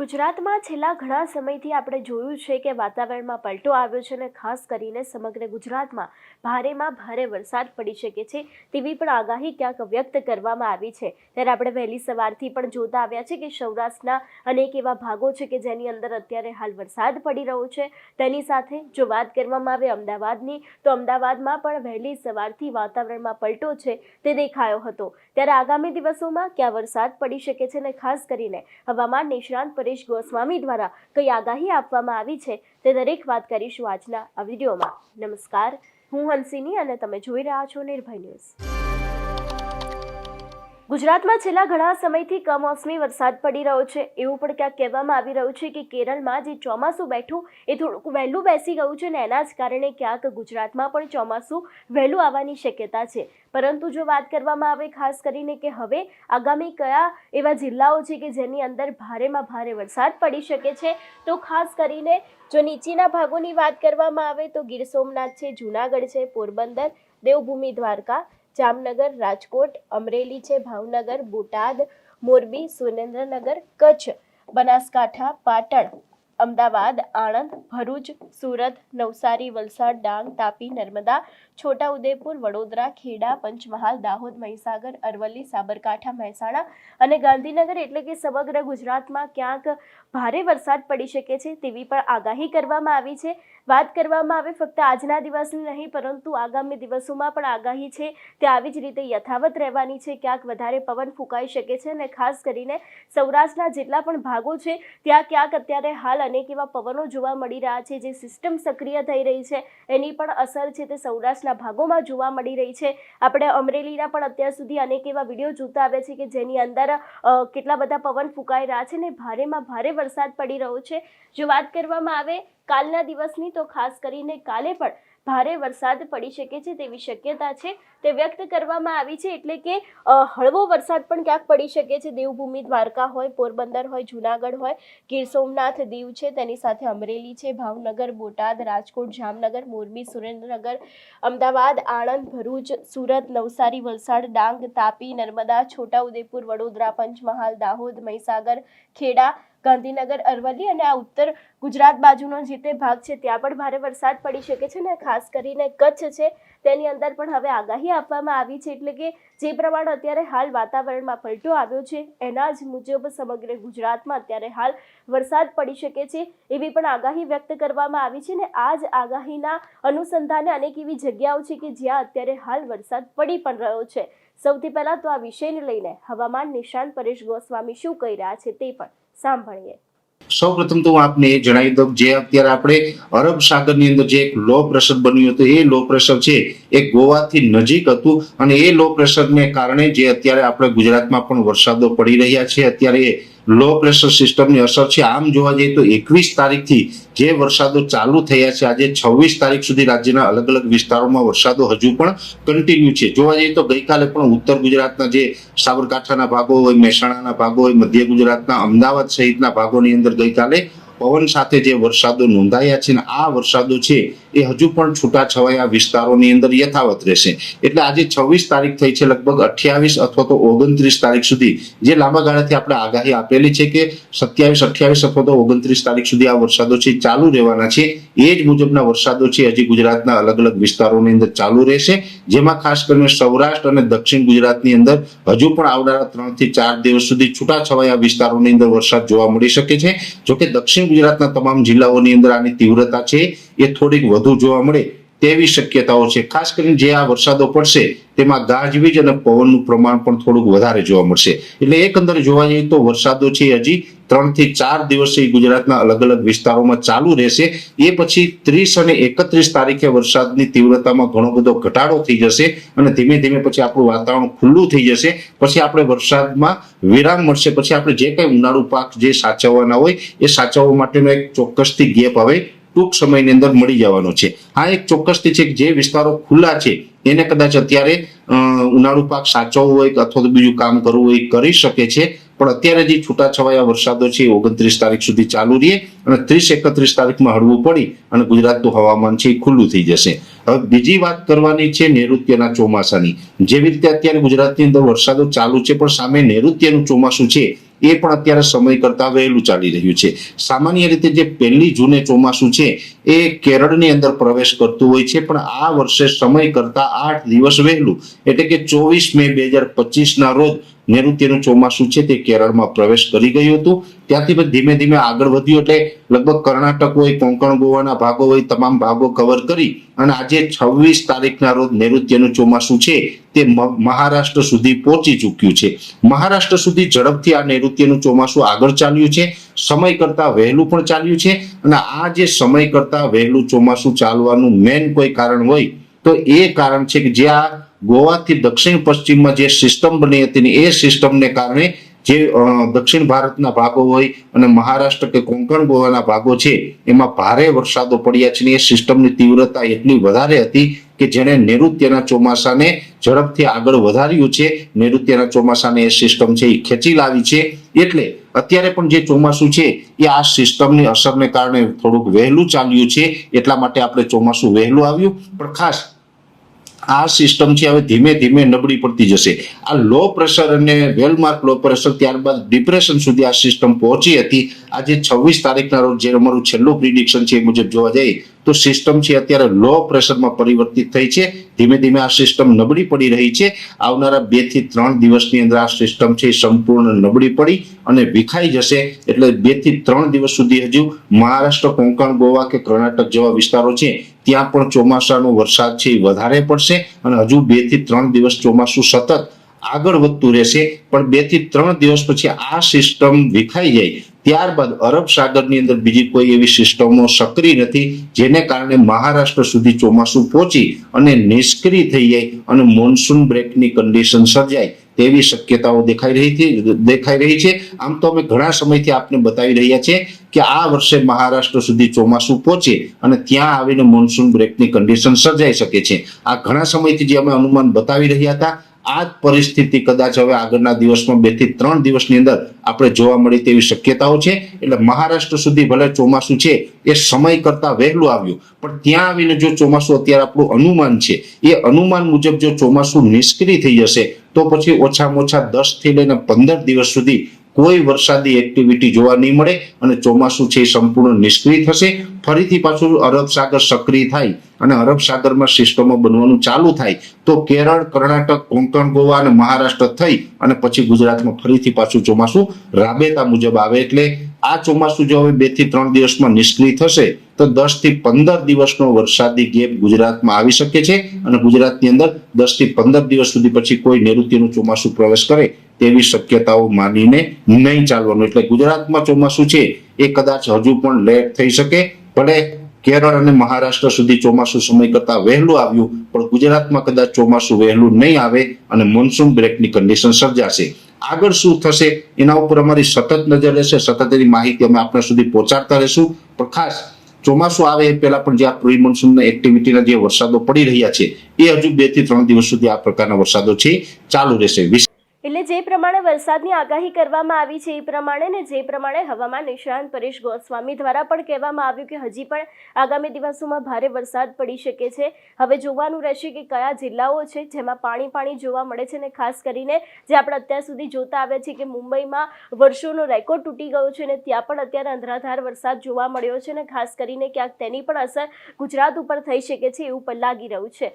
ગુજરાતમાં છેલ્લા ઘણા સમયથી આપણે જોયું છે કે વાતાવરણમાં પલટો આવ્યો છે અને ખાસ કરીને સમગ્ર ગુજરાતમાં ભારેમાં ભારે વરસાદ પડી શકે છે તેવી પણ આગાહી ક્યાંક વ્યક્ત કરવામાં આવી છે. ત્યારે આપણે વહેલી સવારથી પણ જોતા આવ્યા છે કે સૌરાષ્ટ્રના અનેક એવા ભાગો છે કે જેની અંદર અત્યારે હાલ વરસાદ પડી રહ્યો છે. તેની સાથે જો વાત કરવામાં આવે અમદાવાદની, તો અમદાવાદમાં પણ વહેલી સવારથી વાતાવરણમાં પલટો છે તે દેખાયો હતો. ત્યારે આગામી દિવસોમાં ક્યાં વરસાદ પડી શકે છે અને ખાસ કરીને હવામાન નિષ્ણાંત પરેશ ગોસ્વામી દ્વારા કઈ આગાહી આપવામાં આવી છે તે દરેક વાત કરીશું આજના આ વિડીયોમાં. નમસ્કાર, હું હંસિની અને તમે જોઈ રહ્યા છો નિર્ભય ન્યૂઝ. ગુજરાતમાં છેલ્લા ઘણા સમયથી કમોસમી વરસાદ પડી રહ્યો છે. એવું પણ ક્યાંક કહેવામાં આવી રહ્યું છે કે કેરળમાં જે ચોમાસું બેઠું એ થોડુંક વહેલું બેસી ગયું છે ને એના જ કારણે ક્યાંક ગુજરાતમાં પણ ચોમાસું વહેલું આવવાની શક્યતા છે. પરંતુ જો વાત કરવામાં આવે ખાસ કરીને કે હવે આગામી કયા એવા જિલ્લાઓ છે કે જેની અંદર ભારેમાં ભારે વરસાદ પડી શકે છે, તો ખાસ કરીને જો નીચેના ભાગોની વાત કરવામાં આવે તો ગીર સોમનાથ છે, જૂનાગઢ છે, પોરબંદર, દેવભૂમિ દ્વારકા જામનગર, રાજકોટ, અમરેલી છે, ભાવનગર, બોટાદ, મોરબી, સુરેન્દ્રનગર, કચ્છ, બનાસકાંઠા, પાટણ, અમદાવાદ, આણંદ, ભરૂચ, સુરત, નવસારી, વલસાડ, ડાંગ, તાપી, નર્મદા છોટાઉદેપુર, વડોદરા, ખેડા, પંચમહાલ, દાહોદ, મહીસાગર, અરવલ્લી, સાબરકાંઠા, મહેસાણા અને ગાંધીનગર એટલે કે સમગ્ર ગુજરાતમાં ક્યાંક ભારે વરસાદ પડી શકે છે તેવી પણ આગાહી કરવામાં આવી છે. વાત કરવામાં આવે ફક્ત આજના દિવસની નહીં, પરંતુ આગામી દિવસોમાં પણ આગાહી છે તે આવી જ રીતે યથાવત રહેવાની છે. ક્યાંક વધારે પવન ફૂંકાઈ શકે છે અને ખાસ કરીને સૌરાષ્ટ્રના જેટલા પણ ભાગો છે, ત્યાં ક્યાંક અત્યારે હાલ અનેક એવા પવનો જોવા મળી રહ્યા છે જે સિસ્ટમ સક્રિય થઈ રહી છે. એની પણ અસર છે તે સૌરાષ્ટ્રના ભાગોમાં જોવા મળી રહી છે. આપણે અમરેલીના પણ અત્યાર સુધી અનેક એવા વીડિયો જોતા આવ્યા છે કે જેની અંદર કેટલા બધા પવન ફૂંકાઈ રહ્યા છે ને ભારેમાં ભારે વરસાદ પડી રહ્યો છે. જો વાત કરવામાં આવે, કાલના દિવસની તો ખાસ કરીને કાલે પણ ભારે વરસાદ પડી શકે છે તેવી શક્યતા છે તે વ્યક્ત કરવામાં આવી છે એટલે કે હળવો વરસાદ પણ ક્યાંક પડી શકે છે. દેવભૂમિ દ્વારકા હોય, પોરબંદર હોય, જુનાગઢ હોય, ગીર સોમનાથ દીવ છે તેની સાથે અમરેલી છે, ભાવનગર, બોટાદ, રાજકોટ, જામનગર, મોરબી, સુરેન્દ્રનગર, અમદાવાદ, આણંદ, ભરૂચ, સુરત, નવસારી, વલસાડ, ડાંગ, તાપી, નર્મદા, છોટાઉદેપુર, વડોદરા, પંચમહાલ, દાહોદ, મહીસાગર, ખેડા ગાંધીનગર, અરવલ્લી અને આ ઉત્તર ગુજરાત બાજુનો જે તે ભાગ છે, ત્યાં પણ ભારે વરસાદ પડી શકે છે ને ખાસ કરીને કચ્છ છે, તેની અંદર પણ હવે આગાહી આપવામાં આવી છે, એટલે કે જે પ્રમાણે અત્યારે હાલ વાતાવરણમાં પલટો આવ્યો છે, એના જ મુજબ સમગ્ર ગુજરાતમાં અત્યારે હાલ વરસાદ પડી શકે છે, એવી પણ આગાહી વ્યક્ત કરવામાં આવી છે ને આ જ આગાહીના અનુસંધાને અનેક એવી જગ્યાઓ છે કે જ્યાં અત્યારે હાલ વરસાદ પડી પણ રહ્યો છે. સૌથી પહેલાં તો આ વિષયને લઈને હવામાન નિશાન પરેશ ગોસ્વામી શું કહી રહ્યા છે તે પણ સાંભળીએ. સૌ પ્રથમ તો હું આપને જણાવી દઉં જે અત્યારે આપણે અરબ સાગરની અંદર જે એક લો પ્રેશર બન્યું હતું, એ લો પ્રેશર છે, એ ગોવાથી નજીક હતું અને એ લો પ્રેશરને કારણે જે અત્યારે આપણે ગુજરાતમાં પણ વરસાદો પડી રહ્યા છે, અત્યારે લો પ્રેશર સિસ્ટમની અસર છે. આમ જોવા જઈએ તો એકવીસ તારીખથી જે વરસાદો ચાલુ થયા છે, આજે છવ્વીસ તારીખ સુધી રાજ્યના અલગ અલગ વિસ્તારોમાં વરસાદો હજુ પણ કન્ટિન્યુ છે. જોવા જઈએ તો ગઈકાલે પણ ઉત્તર ગુજરાતના જે સાબરકાંઠાના ભાગો હોય, મહેસાણાના ભાગો હોય, મધ્ય ગુજરાતના, અમદાવાદ સહિતના ભાગોની અંદર ગઈકાલે પવન સાથે જે વરસાદો નોંધાયા છે ને આ વરસાદો છે એ હજુ પણ છૂટાછવાયા વિસ્તારોની અંદર યથાવત રહેશે. એટલે આજે છવ્વીસ તારીખ થઈ છે, લગભગ અઠ્યાવીસ અથવા તો ઓગણત્રીસ તારીખ સુધી. જે લાંબા ગાળાથી આપણે આગાહી આપેલી છે કે સત્યાવીસ, અઠ્યાવીસ અથવા તો ઓગણત્રીસ તારીખ સુધી આ વરસાદો છે ચાલુ રહેવાના છે. એ જ મુજબના વરસાદો છે હજી ગુજરાતના અલગ અલગ વિસ્તારોની અંદર ચાલુ રહેશે. જેમાં ખાસ કરીને સૌરાષ્ટ્ર અને દક્ષિણ ગુજરાતની અંદર હજુ પણ આવનારા ત્રણથી ચાર દિવસ સુધી છૂટાછવાયા વિસ્તારોની અંદર વરસાદ જોવા મળી શકે છે. જોકે દક્ષિણ ગુજરાતના તમામ જિલ્લાઓની અંદર આની તીવ્રતા છે એ થોડીક વધુ જોવા મળે તેવી શક્યતાઓ છે. ખાસ કરીને જે આ વરસાદો પડશે, તેમાં ગાજવીજ અને પવનનું પ્રમાણ પણ થોડુંક વધારે જોવા મળશે. એટલે એકંદરે જોવા જઈએ તો વરસાદો છે હજી ત્રણથી ચાર દિવસ ગુજરાતના અલગ અલગ વિસ્તારોમાં ચાલુ રહેશે. એ પછી ત્રીસ અને એકત્રીસ તારીખે વરસાદની તીવ્રતામાં ઘણો બધો ઘટાડો થઈ જશે અને ધીમે ધીમે પછી આપણું વાતાવરણ ખુલ્લું થઈ જશે. પછી આપણે વરસાદમાં વિરામ મળશે. પછી આપણે જે કઈ ઉનાળુ પાક જે સાચવવાના હોય, એ સાચવવા માટેનો એક ચોક્કસથી ગેપ હવે ટૂંક સમયની અંદર મળી જવાનો છે. આ એક ચોક્કસથી છે કે જે વિસ્તારો ખુલ્લા છે, એને કદાચ અત્યારે ઉનાળુ પાક સાચવવો હોય અથવા તો બીજું કામ કરવું હોય કરી શકે છે. પણ અત્યારે જે છૂટાછવાયા વરસાદો છે ઓગણત્રીસ તારીખ સુધી ચાલુ રહે અને ત્રીસ એકત્રીસ તારીખમાં હળવું પડી અને ગુજરાતનું હવામાન છે એ ખુલ્લું થઈ જશે. હવે બીજી વાત કરવાની છે નૈઋત્યના ચોમાસાની. જેવી રીતે અત્યારે ગુજરાતની અંદર વરસાદો ચાલુ છે, પણ સામે નૈઋત્યનું ચોમાસું છે એ પણ અત્યારે સમય કરતા વહેલું ચાલી રહ્યું છે. સામાન્ય રીતે જે પહેલી જૂને ચોમાસું છે, એ કેરળની અંદર પ્રવેશ કરતું હોય છે, પણ આ વર્ષે સમય કરતા આઠ દિવસ વહેલું. એટલે કે ચોવીસ મે બે હજાર પચીસ ના રોજ નૈઋત્યનું ચોમાસું છે તે કેરળમાં પ્રવેશ કરી ગયું હતું. ત્યાંથી ધીમે ધીમે આગળ વધ્યું એટલે લગભગ કર્ણાટક હોય, કોંકણ ગોવાના ભાગો હોય, તમામ ભાગો કવર કરી અને આજે છવ્વીસ તારીખના રોજ નૈઋત્યનું ચોમાસું છે તે મહારાષ્ટ્ર સુધી પહોંચી ચૂક્યું છે. મહારાષ્ટ્ર સુધી ઝડપથી આ નૈઋત્યનું ચોમાસું આગળ ચાલ્યું છે. સમય કરતા વહેલું પણ ચાલ્યું છે અને આ જે સમય કરતા વહેલું ચોમાસું ચાલવાનું મેન કોઈ કારણ હોય તો એ કારણ છે કે જે આ ગોવાથી દક્ષિણ પશ્ચિમમાં જે સિસ્ટમ બની હતી એ સિસ્ટમને કારણે જે દક્ષિણ ભારતના ભાગો હોય અને મહારાષ્ટ્ર કે કોંકણ ગોવાના ભાગો છે, એમાં ભારે વરસાદો પડ્યા છે ને એ સિસ્ટમની તીવ્રતા એટલી વધારે હતી કે જેણે નૈઋત્યના ચોમાસાને ઝડપથી આગળ વધાર્યું છે. નૈઋત્યના ચોમાસાને એ સિસ્ટમ છે એ ખેંચી લાવી છે. એટલે અત્યારે પણ જે ચોમાસું છે, એ આ સિસ્ટમની અસરને કારણે થોડુંક વહેલું ચાલ્યું છે. એટલા માટે આપણે ચોમાસું વહેલું આવ્યું. પણ ખાસ આ સિસ્ટમ છે હવે ધીમે ધીમે નબળી પડતી જશે. આ લો પ્રેશર અને વેલમાર્ક લો પ્રેશર ત્યારબાદ ડિપ્રેશન સુધી આ સિસ્ટમ પહોંચી હતી. આજે છવ્વીસ તારીખના રોજ જે અમારું છેલ્લું પ્રિડિક્શન છે એ મુજબ જોવા જઈએ, તો સિસ્ટમ છે અત્યારે લો પ્રેશરમાં પરિવર્તિત થઈ છે. ધીમે ધીમે આ સિસ્ટમ નબળી પડી રહી છે. આવનારા બેથી ત્રણ દિવસની અંદર આ સિસ્ટમ છે સંપૂર્ણ નબળી પડી અને વિખાઈ જશે. એટલે બેથી ત્રણ દિવસ સુધી હજુ મહારાષ્ટ્ર, કોંકણ, ગોવા કે કર્ણાટક જેવા વિસ્તારો છે, ત્યાં પણ ચોમાસાનો વરસાદ છે એ વધારે પડશે અને હજુ બેથી ત્રણ દિવસ ચોમાસું સતત આગળ વધતું રહેશે. પણ બેથી ત્રણ દિવસ પછી આ સિસ્ટમ વિખાઈ જાય. ત્યારબાદ અરબ સાગરની અંદર બીજી કોઈ એવી સિસ્ટમો સક્રિય નથી, જેને કારણે મહારાષ્ટ્ર સુધી ચોમાસું પહોંચી અને નિષ્ક્રિય થઈ જાય અને મોન્સૂન બ્રેકની કન્ડિશન સર્જાય તેવી શક્યતાઓ દેખાઈ રહી છે, દેખાઈ રહી છે. આમ તો અમે ઘણા સમયથી આપને બતાવી રહ્યા છે કે આ વર્ષે મહારાષ્ટ્ર સુધી ચોમાસું પહોંચે અને ત્યાં આવીને મોન્સૂન બ્રેકની કન્ડિશન સર્જાઈ શકે છે. આ ઘણા સમયથી જે અમે અનુમાન બતાવી રહ્યા હતા આ પરિસ્થિતિ કદાચ હવે આગળના દિવસમાં બેથી ત્રણ દિવસની અંદર આપણે જોવા મળી તેવી શક્યતાઓ છે. એટલે મહારાષ્ટ્ર સુધી ભલે ચોમાસું છે, એ સમય કરતા વહેલું આવ્યું. પણ ત્યાં આવીને જો ચોમાસું અત્યારે આપણું અનુમાન છે, એ અનુમાન મુજબ જો ચોમાસું નિષ્ક્રિય થઈ જશે, તો પછી ઓછામાં ઓછા દસથી લઈને પંદર દિવસ સુધી કોઈ વરસાદી એક્ટિવિટી જોવા નહીં મળે અને ચોમાસું છે સંપૂર્ણ નિષ્ક્રિય થશે. ફરીથી પાછું અરબ સાગર સક્રિય થાય અને અરબ સાગરમાં સિસ્ટમો બનવાનું ચાલુ થાય તો કેરળ, કર્ણાટક, કોંકણ, ગોવા અને મહારાષ્ટ્ર થઈ અને પછી ગુજરાતમાં ફરીથી પાછું ચોમાસું રાબેતા મુજબ આવે એટલે આ ચોમાસું જો હવે બેથી ત્રણ દિવસમાં નિષ્ક્રિય થશે તો દસથી પંદર દિવસનો વરસાદી ગેપ ગુજરાતમાં આવી શકે છે અને ગુજરાતની અંદર દસથી પંદર દિવસ સુધી પછી કોઈ નૈઋત્યનું ચોમાસું પ્રવેશ કરે તેવી શક્યતાઓ માનીને નહીં ચાલવાનું. એટલે ગુજરાતમાં ચોમાસું છે, એ કદાચ હજુ પણ લેટ થઈ શકે. ભલે કેરળ અને મહારાષ્ટ્ર સુધી ચોમાસું સમય કરતા વહેલું આવ્યું, પણ ગુજરાતમાં કદાચ ચોમાસું વહેલું નહીં આવે અને મોન્સૂન બ્રેકની કન્ડિશન સર્જાશે. આગળ શું થશે, એના ઉપર અમારી સતત નજર રહેશે. સતત એની માહિતી અમે આપણા સુધી પહોંચાડતા રહેશું. પણ ખાસ, ચોમાસું આવે એ પહેલા પણ જે આ પ્રી મોન્સૂનના એક્ટિવિટીના જે વરસાદો પડી રહ્યા છે, એ હજુ બેથી ત્રણ દિવસ સુધી આ પ્રકારના વરસાદો છે, ચાલુ રહેશે. એટલે જે પ્રમાણે વરસાદની આગાહી કરવામાં આવી છે એ પ્રમાણે ને જે પ્રમાણે હવામાન નિષ્ણાંત પરેશ ગોસ્વામી દ્વારા પણ કહેવામાં આવ્યું કે હજી પણ આગામી દિવસોમાં ભારે વરસાદ પડી શકે છે. હવે જોવાનું રહેશે કે કયા જિલ્લાઓ છે જેમાં પાણી પાણી જોવા મળે છે ને ખાસ કરીને જે આપણે અત્યાર સુધી જોતા આવ્યા છીએ કે મુંબઈમાં વર્ષોનો રેકોર્ડ તૂટી ગયો છે ને ત્યાં પણ અત્યારે અંધરાધાર વરસાદ જોવા મળ્યો છે ને ખાસ કરીને ક્યાંક તેની પણ અસર ગુજરાત ઉપર થઈ શકે છે એવું પણ લાગી રહ્યું છે.